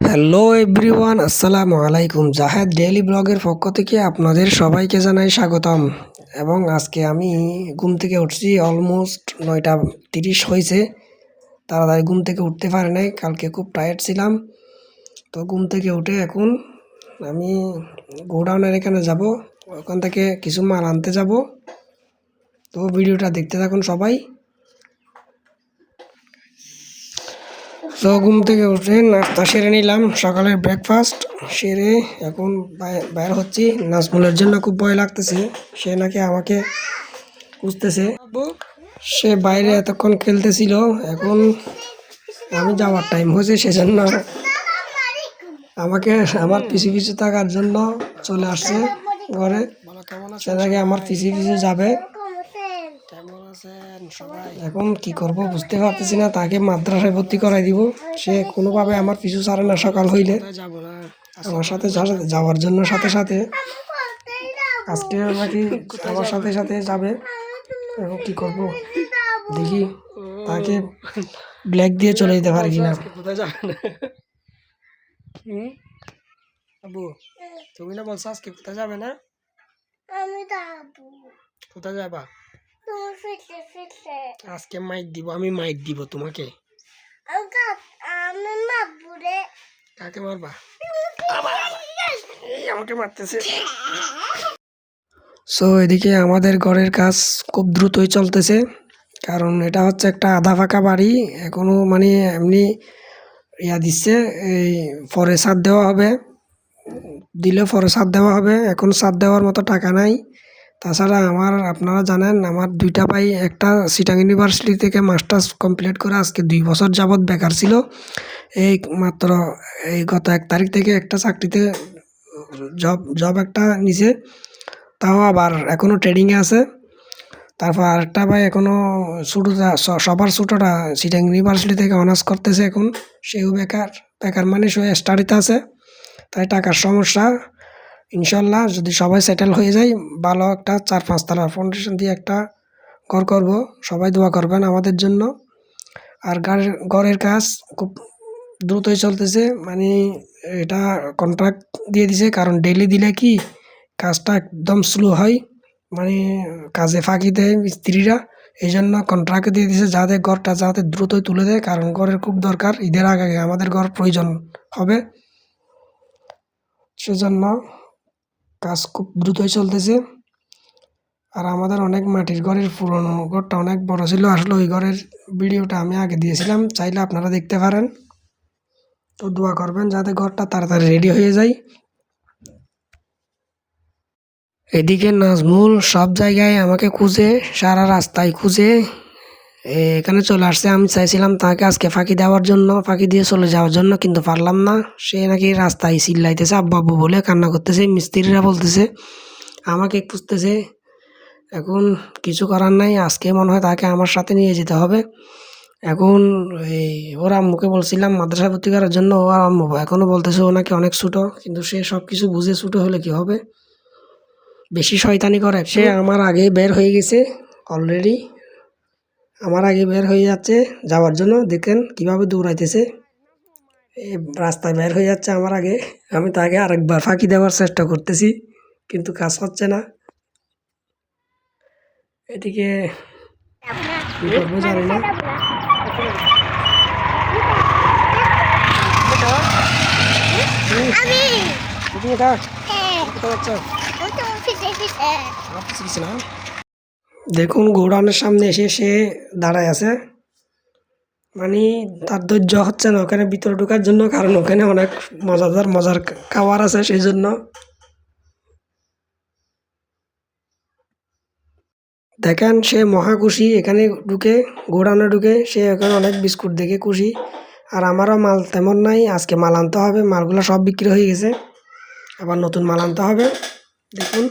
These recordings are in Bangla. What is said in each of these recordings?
হ্যালো এভরিওয়ান, আসসালামু আলাইকুম। জাহেদ ডেইলি ব্লগের পক্ষ থেকে আপনাদের সবাইকে জানাই স্বাগতম। এবং আজকে আমি ঘুম থেকে উঠছি, অলমোস্ট নয়টা তিরিশ হয়েছে। তাড়াতাড়ি ঘুম থেকে উঠতে পারে নাই, কালকে খুব টায়ার্ড ছিলাম। তো ঘুম থেকে উঠে এখন আমি গোডাউনের এখানে যাব, ওখান থেকে কিছু মাল আনতে যাব। তো ভিডিওটা দেখতে থাকুন সবাই। তো ঘুম থেকে উঠে নাস্তা সেরে নিলাম। সকালের ব্রেকফাস্ট সেরে এখন বাই- বাইর হচ্ছি। নাজমুলের জন্য খুব ভয় লাগতেছে। সে নাকি আমাকে খুঁজতেছে। সে বাইরে এতক্ষণ খেলতেছিল। এখন আমি যাওয়ার টাইম হয়েছে সেজন্য আমাকে আমার পিছু পিছু থাকার জন্য চলে আসছে ঘরে। সে নাকি আমার পিছু পিছু যাবে। এখন কি করব বুঝতে পারতেছি না তাকে মাদ্রাসায় ভর্তি করাই দিব। সে কোনোভাবে আমার পিছু ছাড়ে না সকাল হইলে। যাব না আমার সাথে যাওয়ার জন্য সাথে সাথে। আজকে নাকি আমার সাথে সাথে যাবে। এখন কি করব? দেখি তাকে ব্ল্যাক দিয়ে চলে যেতে পারি কিনা। কোথায় যাবে? না আবু তুমি না বলছো আজকে কোথায় যাবে না? আমি যাব। কোথায় যাবা? তুমি ফিরতে ফিরতে আজকে মাইক দিব আমি মাইক দিব তোমাকে। কাকে মারবা? আমাকে মারতেছে। সো এদিকে আমাদের ঘরের কাজ খুব দ্রুতই চলতেছে। কারণ এটা হচ্ছে একটা আধা ফাঁকা বাড়ি। এখনও মানে এমনি ইয়া দিচ্ছে এই পরে সার দেওয়া হবে। দিলে পরে সার দেওয়া হবে। এখন সার দেওয়ার মতো টাকা নাই। তাছাড়া আমার, আপনারা জানেন, আমার দুইটা ভাই, একটা সিটাং ইউনিভার্সিটি থেকে মাস্টার্স কমপ্লিট করে আজকে দুই বছর যাবৎ বেকার ছিল। এই মাত্র এই গত এক তারিখ থেকে একটা চাকরিতে জব জব একটা নিছে। তাও আবার এখনও ট্রেডিংয়ে আছে। তারপর আরেকটা ভাই এখনও ছোটোটা সবার ছোটোটা সিটাং ইউনিভার্সিটি থেকে অনার্স করতেছে এখন। সেও বেকার বেকার মানে সে স্টাডিতে আছে। তাই টাকার সমস্যা। ইনশাল্লাহ যদি সবাই সেটেল হয়ে যায়, ভালো একটা চার পাঁচতলা ফাউন্ডেশন দিয়ে একটা ঘর করব। সবাই দোয়া করবেন আমাদের জন্য। আর ঘরের কাজ খুব দ্রুতই চলতেছে। মানে এটা কন্ট্রাক্ট দিয়ে দিছে, কারণ ডেলি দিলে কি কাজটা একদম স্লো হয়। মানে কাজে ফাঁকি দেয় মিস্ত্রিরা এই জন্য কন্ট্রাক্ট দিয়ে দিছে যাতে ঘরটা যাতে দ্রুতই তুলে দেয়, কারণ ঘরের খুব দরকার। ঈদের আগে আগে আমাদের ঘর প্রয়োজন হবে। সেজন্য কাজ খুব দ্রুতই চলতেছে। আর আমাদের অনেক মাটির ঘরের পুরনো ঘরটা অনেক বড় ছিল। আসলে ওই ঘরের ভিডিওটা আমি আগে দিয়েছিলাম। চাইলে আপনারা দেখতে পারেন। তো দোয়া করবেন যাতে ঘরটা তাড়াতাড়ি রেডি হয়ে যায়। এদিকে নাজমুল সব জায়গায় আমাকে খুঁজে, সারা রাস্তায় খুঁজে। এখানে চলে আসছে। আমি চাইছিলাম তাকে আজকে ফাঁকি দেওয়ার জন্য, ফাঁকি দিয়ে চলে যাওয়ার জন্য, কিন্তু পারলাম না। সে নাকি রাস্তায় চিল্লাইতেছে, আব্বু বলে কান্না করতেছে, মিস্ত্রিরা বলতেছে, আমাকে খুঁজতেছে। এখন কিছু করার নাই, আজকে মনে হয় তাকে আমার সাথে নিয়ে যেতে হবে। এখন এই ওর আম্মুকে বলছিলাম মাদ্রাসায় ভর্তি করার জন্য, ও আর আম্মু এখনও বলতেছে ও নাকি অনেক ছোটো, কিন্তু সে সব কিছু বুঝে ছোটো হলে কি হবে? বেশি শয়তানি করে। সে আমার আগে বের হয়ে গেছে অলরেডি আমার আগে বের হয়ে যাচ্ছে যাওয়ার জন্য। দেখেন কীভাবে দৌড়াইতেছে। এই রাস্তায় বের হয়ে যাচ্ছে আমার আগে। আমি তাকে আরেকবার ফাঁকি দেওয়ার চেষ্টা করতেছি কিন্তু কাজ হচ্ছে না। এদিকে কি করব জানি না। আমি। দেখুন, গোডাউনের সামনে এসে সে দাঁড়ায় আছে। মানে তার ধৈর্য হচ্ছে না, ওখানে ভিতরে ঢোকার জন্য, কারণ ওখানে অনেক মজাদার, মজার খাবার আছে সেই জন্য দেখেন, সে মহা খুশি, এখানে ঢুকে, গোডাউনে ঢুকে, সে এখানে অনেক বিস্কুট দেখে খুশি। আর আমারও মাল তেমন নাই, আজকে মাল আনতে হবে, মালগুলো সব বিক্রি হয়ে গেছে। আবার নতুন মাল আনতে হবে, দেখুন।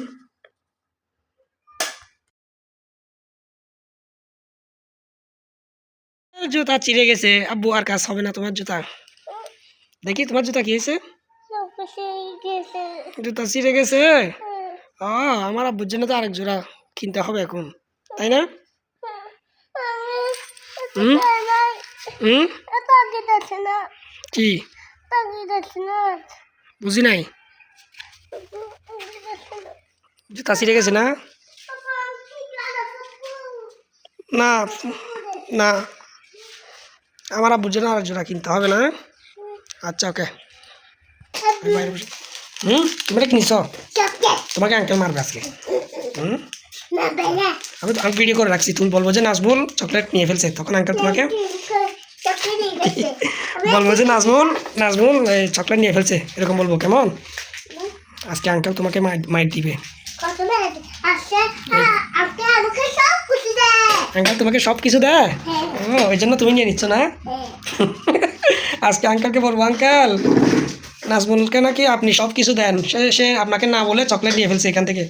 জুতা চিড়ে গেছে। আব্বু আর কাজ হবে না তোমার জুতা। দেখি তোমার জুতা কি হয়েছে? জুতা চিড়ে গেছে। ও আমার আব্বুর জন্য তো আরেক জোড়া কিনতে হবে এখন। তাই না? হুম? হুম? কি? বুঝি নাই। জুতা ছিঁড়ে গেছে না? না না। আমার আব্বুর জন্য আর জোড়া কিনতে হবে না আচ্ছা ওকে। হুম? তুমি এটা কিনছ? তোমাকে আঙ্কেল মারবে আজকে। হুম? আমি আমি ভিডিও করে রাখছি। তুমি বলব যে নাজমুল চকলেট নিয়ে ফেলছে। তখন আঙ্কেল তোমাকে বলব যে নাজমুল নাজমুল এই চকলেট নিয়ে ফেলছে। এরকম বলব কেমন? আজকে আঙ্কেল তোমাকে মাইট? দিবে আঙ্কেল তোমাকে সব কিছু দেয়? ও ওই জন্য তুমি নিয়ে নিচ্ছ না? আজকে আঙ্কেলকে বলব আঙ্কেল নাজমুলকে নাকি আপনি সব কিছু দেন। সে সে আপনাকে না বলে চকলেট নিয়ে ফেলছে এখান থেকে।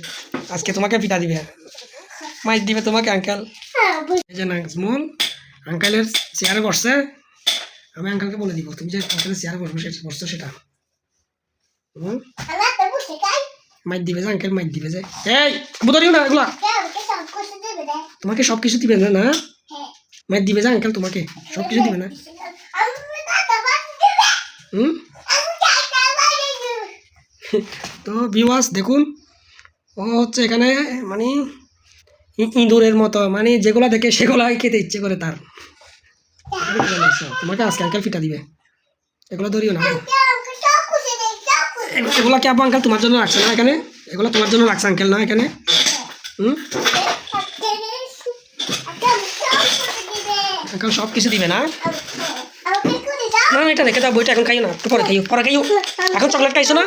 আজকে তোমাকে পিঠা দিবে। মাইট দিবে তোমাকে আঙ্কেল। এই যে নাজমুল আঙ্কেলের চেয়ারে বসছে। আমি আঙ্কেলকে বলে দিব তুমি যে আঙ্কেলের চেয়ারে বসবো সেটা বসছো সেটা। মাইট দিবে যে আঙ্কেল মাইট দিবে যে। এই বুধরিও না এগুলা। তোমাকে সব কিছু দিবে না না? মাইট দিবে যা আঙ্কেল তোমাকে? সব কিছু দিবে না। হুম? তো ভিউয়ার্স দেখুন ও হচ্ছে এখানে মানে ইঁদুরের মতো মানে যেগুলো দেখে সেগুলো খেতে ইচ্ছে করে তার। তোমাকে আজকে আঙ্কেল ফিটা দিবে। এগুলো ধরিও না। এগুলো- এগুলো কি আব্বু আঙ্কেল তোমার জন্য রাখছে না এখানে? এগুলো তোমার জন্য রাখছে আঙ্কেল না এখানে? হুম? আঙ্কেল সব কিছু দিবে না? না এটা রেখে দাও, বইটা এখন খাইও না, একটু পরে খাইও পরে খাইও। এখন চকলেট খাইছো না?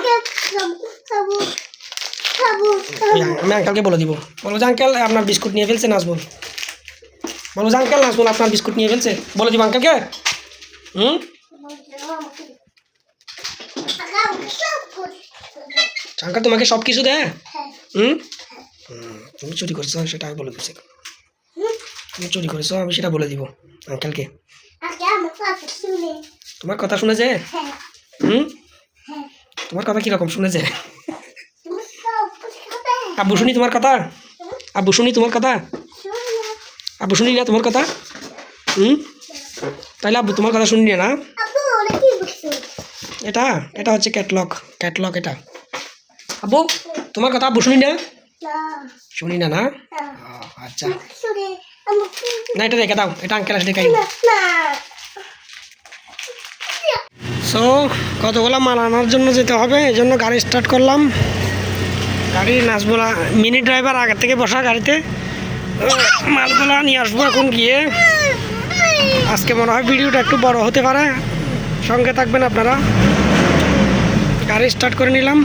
আমি আঙ্কেলকে বলে দিব। বলব যে আঙ্কেল, আপনার বিস্কুট নিয়ে ফেলছে নাজবুল বলব যে আঙ্কেল নাজবুল আপনার বিস্কুট নিয়ে ফেলছে। বলে দিব আঙ্কেলকে। হুম? আঙ্কেল, তোমাকে সব কিছু দেয়? হুম? তুমি চুরি করছ, সেটা বলে দিচ্ছি। তুমি চুরি করেছ আমি সেটা বলে দিব আঙ্কেলকে। তোমার কথা শুনেছে হুম? তোমার কথা কীরকম শুনেছে আব্বু শুনি তোমার কথা। আব্বু শুনি তোমার কথা। আব্বু শুনি না তোমার কথা। হুম? তাহলে আব্বু তোমার কথা শুনি না? এটা এটা হচ্ছে ক্যাটলগ ক্যাটলগ এটা। আব্বু তোমার কথা আব্বু শুনি না? শুনি না না? আচ্ছা। না, এটা রেখে দাও, এটা আঙ্কেল আসলে খাই সো কতগুলো মাল আনার জন্য যেতে হবে, এই জন্য গাড়ি স্টার্ট করলাম। গাড়ি নাচবোলা মিনি ড্রাইভার আগের থেকে বসা গাড়িতে। মালগুলা নিয়ে আসব এখন গিয়ে। আজকে মনে হয় ভিডিওটা একটু বড় হতে পারে। সঙ্গে থাকবেন আপনারা। গাড়ি স্টার্ট করে নিলাম।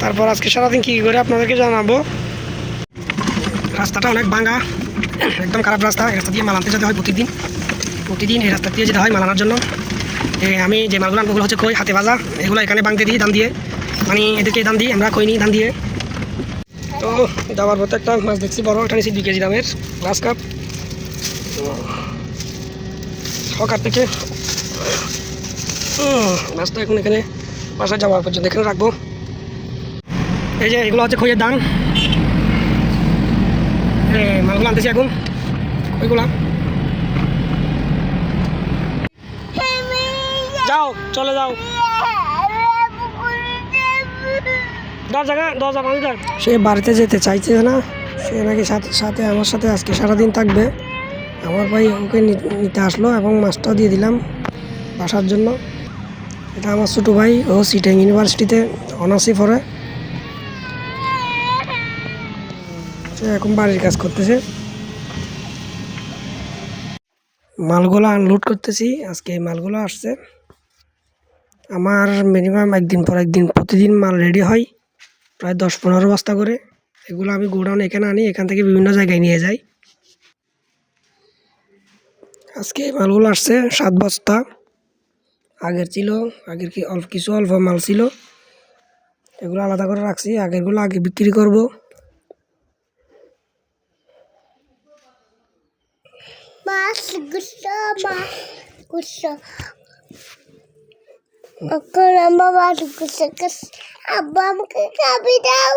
তারপর আজকে সারাদিন কী করে আপনাদেরকে জানাব? রাস্তাটা অনেক ভাঙা, একদম খারাপ রাস্তা। এই রাস্তা দিয়ে মাল আনতে যেতে হয় প্রতিদিন। প্রতিদিন এই রাস্তা দিয়ে যেতে হয় মাল আনার জন্য। আমি যে মালগুলো আনবোগুলো হচ্ছে কই হাতে ভাজা। এগুলো এখানে বাংতে দিই দাম দিয়ে। মানে এদেরকে দাম দিই, আমরা কই নিই দাম দিয়ে। তো, যাওয়ার পথে একটা মাছ দেখছি, বড় এটা নিয়েছি দুই কেজি দামের গ্লাস কাপ। সকাল থেকে মাছটা এখন এখানে বাসায় যাওয়ার পর্যন্ত এখানে রাখব। এই যে, এগুলো হচ্ছে খইয়ের দাম আনতেছি এখন। ওইগুলা। যাও, চলে যাও। দশ জায়গা সে বাড়িতে যেতে চাইছে না, সে নাকি সাথে সাথে আমার সাথে আজকে সারাদিন থাকবে। আমার ভাই ওকে নিতে আসলো এবং মাছটাও দিয়ে দিলাম বাসার জন্য। এটা আমার ছোটো ভাই, ও সিটেং ইউনিভার্সিটিতে অনার্সই পড়ে। এখন বাড়ির কাজ করতেছে। মালগুলো আনলোড করতেছি, আজকে এই মালগুলো আসছে। আমার মিনিমাম একদিন পর একদিন প্রতিদিন মাল রেডি হয়, প্রায় দশ পনেরো বস্তা করে। এগুলো আমি গোডাউন এখানে আনি, এখান থেকে বিভিন্ন জায়গায় নিয়ে যাই। আজকে এই মালগুলো আসছে, সাত বস্তা। আগের ছিল, আগের কি অল্প কিছু অল্প মাল ছিল। এগুলো আলাদা করে রাখছি, আগেরগুলো আগে বিক্রি করব। মাছ গুছো মাছ গুছো এখন আমার মাছ গুছো আব্বা আমাকে খাবি দাও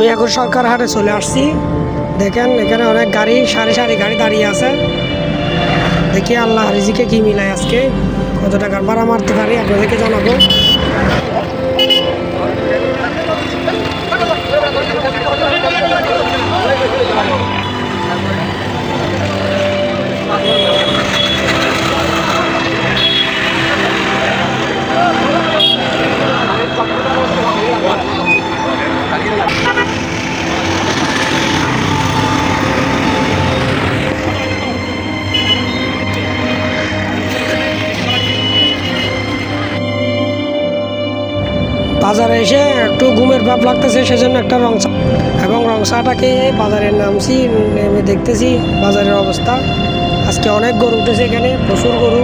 আমি এখন সরকার হাটে চলে আসছি। দেখেন, এখানে অনেক গাড়ি, সারি সারি গাড়ি দাঁড়িয়ে আছে। দেখি আল্লাহ রিজিকে কি মিলায় আজকে। কত টাকার ভাড়া মারতে পারি, আপনাদেরকে জানাব। বাজারে এসে একটু ঘুমের ভাব লাগতেছে, সেজন্য একটা রং চা এবং রং চাটাকে বাজারে নামছি, নেমে দেখতেছি বাজারের অবস্থা। আজকে অনেক গরু উঠেছে এখানে, প্রচুর গরু।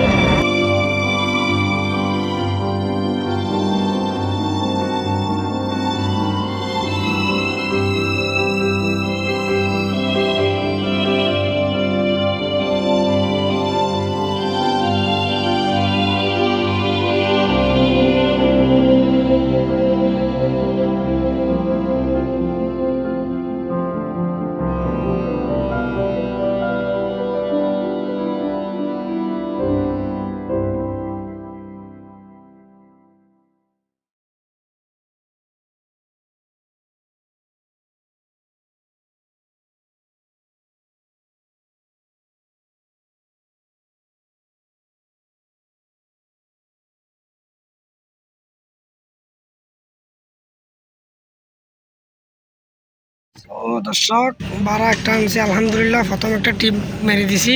ও দর্শক ভাড়া একটা আনছি, আলহামদুলিল্লাহ, প্রথম একটা টিপ মেরে দিছি।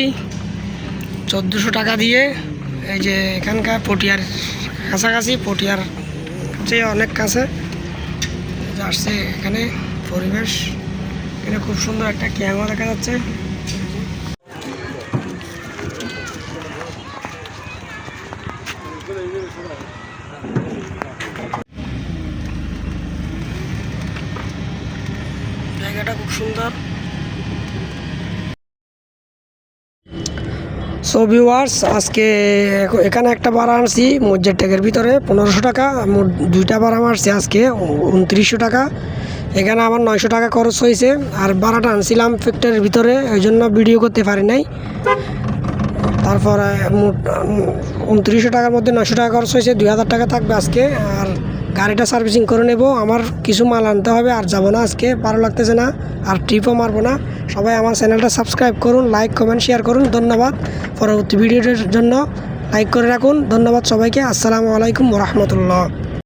চোদ্দোশো টাকা দিয়ে, এই যে এখানকার পটিয়ার কাছাকাছি, পটিয়ার চেয়ে অনেক কাছে। আসছে এখানে, পরিবেশ। এখানে খুব সুন্দর একটা ক্যামেরা দেখা যাচ্ছে জায়গাটা খুব সুন্দর সো ভিউয়ার্স আজকে এখানে একটা ভাড়া আনছি মসজিদ ট্যাগের ভিতরে, পনেরোশো টাকা মোট দুইটা ভাড়া মারছি আজকে, উনত্রিশশো টাকা। এখানে আমার নয়শো টাকা খরচ হয়েছে, আর ভাড়াটা আনছিলাম ফ্যাক্টরির ভিতরে, ওই জন্য ভিডিও করতে পারি নাই। তারপরে মোট উনত্রিশশো টাকার মধ্যে নয়শো টাকা খরচ হয়েছে, দুই হাজার টাকা থাকবে আজকে, আর গাড়িটা সার্ভিসিং করে নেব, আমার কিছু মাল আনতে হবে আর যাব না আজকে, ভালো লাগতেছে না আর ট্রিপও মারবো না। সবাই আমার চ্যানেলটা সাবস্ক্রাইব করুন লাইক কমেন্ট শেয়ার করুন, ধন্যবাদ। পরবর্তী ভিডিওটির জন্য লাইক করে রাখুন, ধন্যবাদ সবাইকে, আসসালামু আলাইকুম রহমতুল্লাহ।